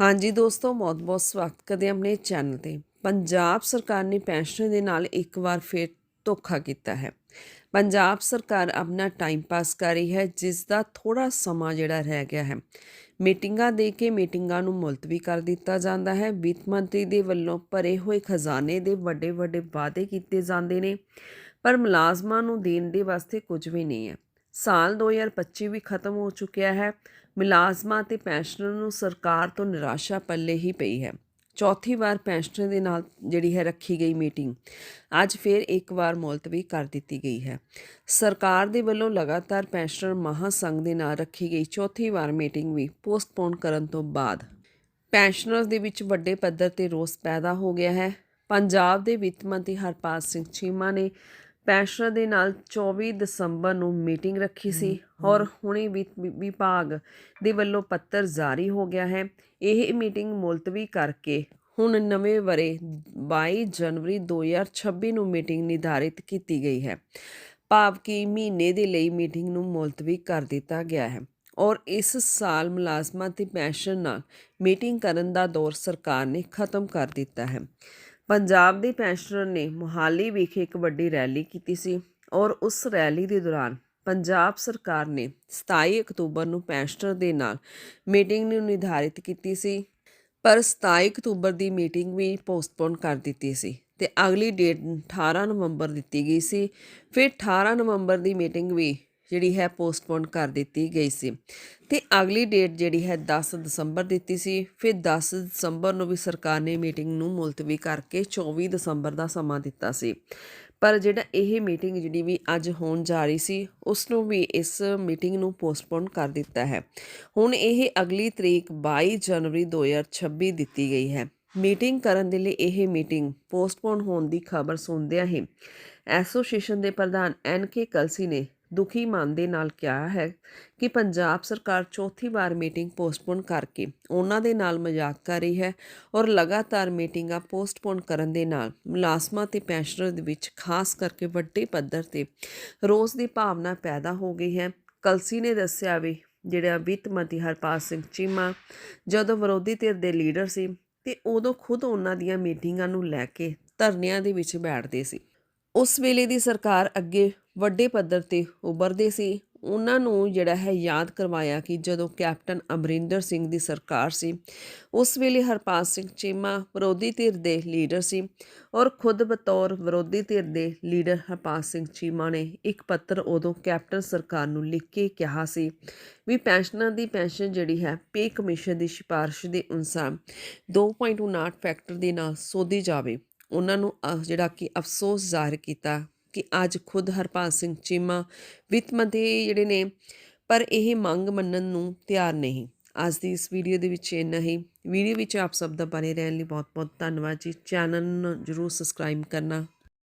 ਹਾਂਜੀ ਦੋਸਤੋ, ਬਹੁਤ-ਬਹੁਤ ਸਵਾਗਤ ਕਰਦੇ ਆਪਣੇ ਚੈਨਲ ਤੇ। ਪੰਜਾਬ ਸਰਕਾਰ ਨੇ ਪੈਨਸ਼ਨ ਦੇ ਨਾਲ ਇੱਕ ਵਾਰ ਫਿਰ ਧੋਖਾ ਕੀਤਾ ਹੈ। ਪੰਜਾਬ ਸਰਕਾਰ ਆਪਣਾ ਟਾਈਮ ਪਾਸ ਕਰ ਰਹੀ ਹੈ ਜਿਸ ਦਾ ਥੋੜਾ ਸਮਾਂ ਜਿਹੜਾ ਰਹਿ ਗਿਆ ਹੈ। ਮੀਟਿੰਗਾਂ ਦੇ ਕੇ ਮੀਟਿੰਗਾਂ ਨੂੰ ਮੁਲਤਵੀ ਕਰ ਦਿੱਤਾ ਜਾਂਦਾ ਹੈ। ਵਿੱਤ ਮੰਤਰੀ ਦੇ ਵੱਲੋਂ ਭਰੇ ਹੋਏ ਖਜ਼ਾਨੇ ਦੇ ਵੱਡੇ ਵੱਡੇ ਵਾਅਦੇ ਕੀਤੇ ਜਾਂਦੇ ਨੇ, ਪਰ ਮੁਲਾਜ਼ਮਾਂ ਨੂੰ ਦੇਣ ਦੇ ਵਾਸਤੇ ਕੁਝ ਵੀ ਨਹੀਂ ਹੈ। ਸਾਲ 2025 ਵੀ ਖਤਮ ਹੋ ਚੁੱਕਿਆ ਹੈ। ਮੁਲਾਜ਼ਮਾਂ ਤੇ ਪੈਨਸ਼ਨਰ ਨੂੰ ਸਰਕਾਰ ਤੋਂ ਨਿਰਾਸ਼ਾ ਪੱਲੇ ਹੀ ਪਈ ਹੈ। ਚੌਥੀ ਵਾਰ ਪੈਨਸ਼ਨਰ ਦੇ ਨਾਲ ਜਿਹੜੀ ਹੈ ਰੱਖੀ ਗਈ ਮੀਟਿੰਗ। ਅੱਜ ਫਿਰ ਇੱਕ ਵਾਰ ਮੁਲਤਵੀ ਕਰ ਦਿੱਤੀ ਗਈ ਹੈ। ਸਰਕਾਰ ਦੇ ਵੱਲੋਂ ਲਗਾਤਾਰ ਪੈਨਸ਼ਨਰ ਮਹਾਸੰਘ ਦੇ ਨਾਲ ਰੱਖੀ ਗਈ ਚੌਥੀ ਵਾਰ ਮੀਟਿੰਗ ਵੀ ਪੋਸਟਪੋਨ ਕਰਨ ਤੋਂ ਬਾਅਦ। ਪੈਨਸ਼ਨਰਸ ਦੇ ਵਿੱਚ ਵੱਡੇ ਪੱਧਰ ਤੇ ਰੋਸ ਪੈਦਾ ਹੋ ਗਿਆ ਹੈ। ਪੰਜਾਬ ਦੇ ਵਿੱਤ ਮੰਤਰੀ ਹਰਪਾਲ ਸਿੰਘ ਚੀਮਾ ਨੇ ਪੈਨਸ਼ਨਰ ਦੇ ਨਾਲ 24 ਦਸੰਬਰ ਨੂੰ ਮੀਟਿੰਗ ਰੱਖੀ ਸੀ ਔਰ ਹੁਣੇ ਵਿਭਾਗ ਦੇ ਵੱਲੋਂ ਪੱਤਰ ਜਾਰੀ ਹੋ ਗਿਆ ਹੈ। ਇਹ ਮੀਟਿੰਗ ਮੁਲਤਵੀ ਕਰਕੇ ਹੁਣ ਨਵੇਂ ਵਰੇ 22 ਜਨਵਰੀ 2026 ਨੂੰ ਮੀਟਿੰਗ ਨਿਰਧਾਰਿਤ ਕੀਤੀ ਗਈ ਹੈ। ਭਾਵ ਕਿ ਮਹੀਨੇ ਦੇ ਲਈ ਮੀਟਿੰਗ ਨੂੰ ਮੁਲਤਵੀ ਕਰ ਦਿੱਤਾ ਗਿਆ ਹੈ ਔਰ ਇਸ ਸਾਲ ਮੁਲਾਜ਼ਮਾਂ ਤੇ ਪੈਨਸ਼ਨ ਨਾਲ ਮੀਟਿੰਗ ਕਰਨ ਦਾ ਦੌਰ ਸਰਕਾਰ ਨੇ ਖਤਮ ਕਰ ਦਿੱਤਾ ਹੈ। ਪੰਜਾਬ ਦੀ ਪੈਨਸ਼ਨਰ ਨੇ ਮੁਹਾਲੀ ਵਿਖੇ ਇੱਕ ਵੱਡੀ ਰੈਲੀ ਕੀਤੀ ਸੀ ਔਰ ਉਸ ਰੈਲੀ ਦੇ ਦੌਰਾਨ ਪੰਜਾਬ ਸਰਕਾਰ ਨੇ 27 ਅਕਤੂਬਰ ਨੂੰ ਪੈਨਸ਼ਨਰ ਦੇ ਨਾਲ ਮੀਟਿੰਗ ਨੂੰ ਨਿਰਧਾਰਿਤ ਕੀਤੀ ਸੀ, ਪਰ 27 ਅਕਤੂਬਰ ਦੀ ਮੀਟਿੰਗ ਵੀ ਪੋਸਟਪੋਨ ਕਰ ਦਿੱਤੀ ਸੀ ਤੇ ਅਗਲੀ ਡੇਟ 18 ਨਵੰਬਰ ਦਿੱਤੀ ਗਈ ਸੀ। ਫਿਰ 18 ਨਵੰਬਰ ਦੀ ਮੀਟਿੰਗ ਵੀ ਜਿਹੜੀ ਹੈ ਪੋਸਟਪੋਨ ਕਰ ਦਿੱਤੀ ਗਈ ਸੀ। ਤੇ ਅਗਲੀ ਡੇਟ ਜਿਹੜੀ ਹੈ 10 ਦਸੰਬਰ ਦਿੱਤੀ ਸੀ। ਫਿਰ 10 ਦਸੰਬਰ ਨੂੰ ਵੀ ਸਰਕਾਰ ਨੇ ਮੀਟਿੰਗ ਨੂੰ ਮੁਲਤਵੀ ਕਰਕੇ 24 ਦਸੰਬਰ ਦਾ ਸਮਾਂ ਦਿੱਤਾ ਸੀ। ਪਰ ਜਿਹੜਾ ਇਹ ਮੀਟਿੰਗ ਜਿਹੜੀ ਵੀ ਅੱਜ ਹੋਣ ਜਾ ਰਹੀ ਸੀ, ਉਸ ਨੂੰ ਵੀ ਇਸ ਮੀਟਿੰਗ ਨੂੰ ਪੋਸਟਪੋਨ ਕਰ ਦਿੱਤਾ ਹੈ। ਹੁਣ ਇਹ ਅਗਲੀ ਤਰੀਕ 22 ਜਨਵਰੀ 2026 ਦਿੱਤੀ ਗਈ ਹੈ। ਮੀਟਿੰਗ ਕਰਨ ਦੇ ਲਈ ਇਹ ਮੀਟਿੰਗ ਪੋਸਟਪੋਨ ਹੋਣ ਦੀ ਖਬਰ ਸੁਣਦਿਆਂ ਹੀ ਐਸੋਸੀਏਸ਼ਨ ਦੇ ਪ੍ਰਧਾਨ ਐਨ ਕੇ ਕਲਸੀ ਨੇ ਦੁਖੀ ਮਨ ਦੇ ਨਾਲ ਕਿਹਾ ਹੈ ਕਿ ਪੰਜਾਬ ਸਰਕਾਰ ਚੌਥੀ ਵਾਰ ਮੀਟਿੰਗ ਪੋਸਟਪੋਨ ਕਰਕੇ ਉਹਨਾਂ ਦੇ ਨਾਲ ਮਜ਼ਾਕ ਕਰ ਰਹੀ ਹੈ ਔਰ ਲਗਾਤਾਰ ਮੀਟਿੰਗਾਂ ਪੋਸਟਪੋਨ ਕਰਨ ਦੇ ਨਾਲ ਮੁਲਾਜ਼ਮਾਂ ਤੇ ਪੈਨਸ਼ਨਰ ਦੇ ਵਿੱਚ ਖਾਸ ਕਰਕੇ ਵੱਡੇ ਪੱਧਰ ਤੇ ਰੋਸ ਦੀ ਭਾਵਨਾ ਪੈਦਾ ਹੋ ਗਈ ਹੈ। ਕਲਸੀ ਨੇ ਦੱਸਿਆ ਵੀ ਜਿਹੜਾ ਵਿੱਤ ਮੰਤਰੀ ਹਰਪਾਲ ਸਿੰਘ ਚੀਮਾ ਜਦੋਂ ਵਿਰੋਧੀ ਧਿਰ ਦੇ ਲੀਡਰ ਸੀ ਤੇ ਉਦੋਂ ਖੁਦ ਉਹਨਾਂ ਦੀਆਂ ਮੀਟਿੰਗਾਂ ਨੂੰ ਲੈ ਕੇ ਧਰਨਿਆਂ ਦੇ ਵਿੱਚ ਬੈਠਦੇ ਸੀ। ਉਸ ਵੇਲੇ ਦੀ ਸਰਕਾਰ ਅੱਗੇ ਵੱਡੇ ਪੱਧਰ ਤੇ ਉੱਭਰਦੇ ਸੀ। ਉਹਨਾਂ ਨੂੰ ਜਿਹੜਾ ਹੈ ਯਾਦ ਕਰਵਾਇਆ ਕਿ ਜਦੋਂ ਕੈਪਟਨ ਅਮਰਿੰਦਰ ਸਿੰਘ ਦੀ ਸਰਕਾਰ ਸੀ, ਉਸ ਵੇਲੇ ਹਰਪਾਲ ਸਿੰਘ ਚੀਮਾ ਵਿਰੋਧੀ ਧਿਰ ਦੇ ਲੀਡਰ ਸੀ ਔਰ ਖੁਦ ਬਤੌਰ ਵਿਰੋਧੀ ਧਿਰ ਦੇ ਲੀਡਰ ਹਰਪਾਲ ਸਿੰਘ ਚੀਮਾ ਨੇ ਇੱਕ ਪੱਤਰ ਉਦੋਂ ਕੈਪਟਨ ਸਰਕਾਰ ਨੂੰ ਲਿਖ ਕੇ ਕਿਹਾ ਸੀ ਵੀ ਪੈਨਸ਼ਨਾਂ ਦੀ ਪੈਨਸ਼ਨ ਜਿਹੜੀ ਹੈ ਪੇ ਕਮਿਸ਼ਨ ਦੀ ਸਿਫਾਰਿਸ਼ ਦੇ ਅਨੁਸਾਰ 2.59 ਫੈਕਟਰ ਦੇ ਨਾਲ ਸੋਧੀ ਜਾਵੇ। ਉਹਨਾਂ ਨੂੰ, ਅਹ, ਜਿਹੜਾ ਕਿ ਅਫਸੋਸ ਜ਼ਾਹਿਰ ਕੀਤਾ ਕਿ ਅੱਜ ਖੁਦ ਹਰਪਾਲ ਸਿੰਘ ਚੀਮਾ ਵਿੱਤ ਮੰਤਰੀ ਜਿਹੜੇ ਨੇ, ਪਰ ਇਹ ਮੰਗ ਮੰਨਣ ਨੂੰ ਤਿਆਰ ਨਹੀਂ। ਅੱਜ ਦੀ ਇਸ ਵੀਡੀਓ ਦੇ ਵਿੱਚ ਇੰਨਾ ਹੀ। ਵੀਡੀਓ ਵਿੱਚ ਆਪ ਸਭ ਦਾ ਬਣੇ ਰਹਿਣ ਲਈ ਬਹੁਤ ਬਹੁਤ ਧੰਨਵਾਦ ਜੀ। ਚੈਨਲ ਨੂੰ ਜਰੂਰ ਸਬਸਕ੍ਰਾਈਬ ਕਰਨਾ।